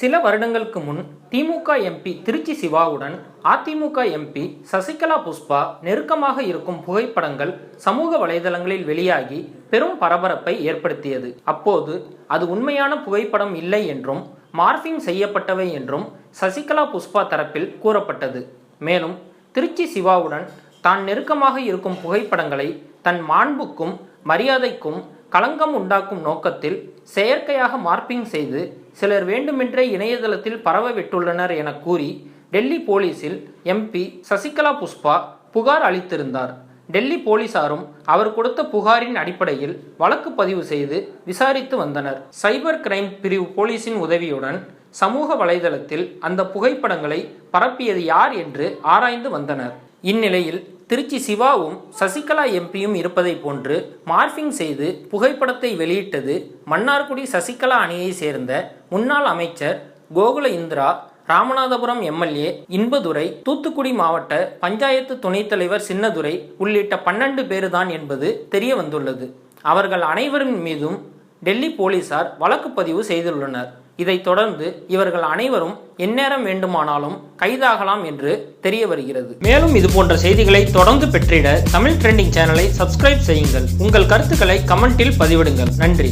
சில வருடங்களுக்கு முன் திமுக எம்பி திருச்சி சிவாவுடன் அதிமுக எம்பி சசிகலா புஷ்பா நெருக்கமாக இருக்கும் புகைப்படங்கள் சமூக வலைதளங்களில் வெளியாகி பெரும் பரபரப்பை ஏற்படுத்தியது. அப்போது அது உண்மையான புகைப்படம் இல்லை என்றும் மார்பிங் செய்யப்பட்டவை என்றும் சசிகலா புஷ்பா தரப்பில் கூறப்பட்டது. மேலும் திருச்சி சிவாவுடன் தான் நெருக்கமாக இருக்கும் புகைப்படங்களை தன் மாண்புக்கும் மரியாதைக்கும் களங்கம் உண்டாக்கும் நோக்கத்தில் செயற்கையாக மார்பிங் செய்து சிலர் வேண்டுமென்றே இணையதளத்தில் பரவ விட்டுள்ளனர் என கூறி டெல்லி போலீசில் எம்பி சசிகலா புஷ்பா புகார் அளித்திருந்தார். டெல்லி போலீசாரும் அவர் கொடுத்த புகாரின் அடிப்படையில் வழக்கு பதிவு செய்து விசாரித்து வந்தனர். சைபர் கிரைம் பிரிவு போலீசின் உதவியுடன் சமூக வலைதளத்தில் அந்த புகைப்படங்களை பரப்பியது யார் என்று ஆராய்ந்து வந்தனர். இந்நிலையில் திருச்சி சிவாவும் சசிகலா எம்பியும் இருப்பதை போன்று மார்பிங் செய்து புகைப்படத்தை வெளியிட்டது மன்னார்குடி சசிகலா அணியை சேர்ந்த முன்னாள் அமைச்சர் கோகுல இந்திரா ராமநாதபுரம் எம்எல்ஏ இன்பதுரை தூத்துக்குடி மாவட்ட பஞ்சாயத்து துணைத் தலைவர் சின்னதுரை உள்ளிட்ட பன்னெண்டு பேருதான் என்பது தெரிய வந்துள்ளது அவர்கள் அனைவரின் மீதும் டெல்லி போலீசார் வழக்கு பதிவு செய்துள்ளனர். இதைத் தொடர்ந்து இவர்கள் அனைவரும் எந்நேரம் வேண்டுமானாலும் கைதாகலாம் என்று தெரிய வருகிறது. மேலும் இது போன்ற செய்திகளை தொடர்ந்து பெற்றிட தமிழ் ட்ரெண்டிங் சேனலை சப்ஸ்கிரைப் செய்யுங்கள். உங்கள் கருத்துக்களை கமெண்டில் பதிவிடுங்கள். நன்றி.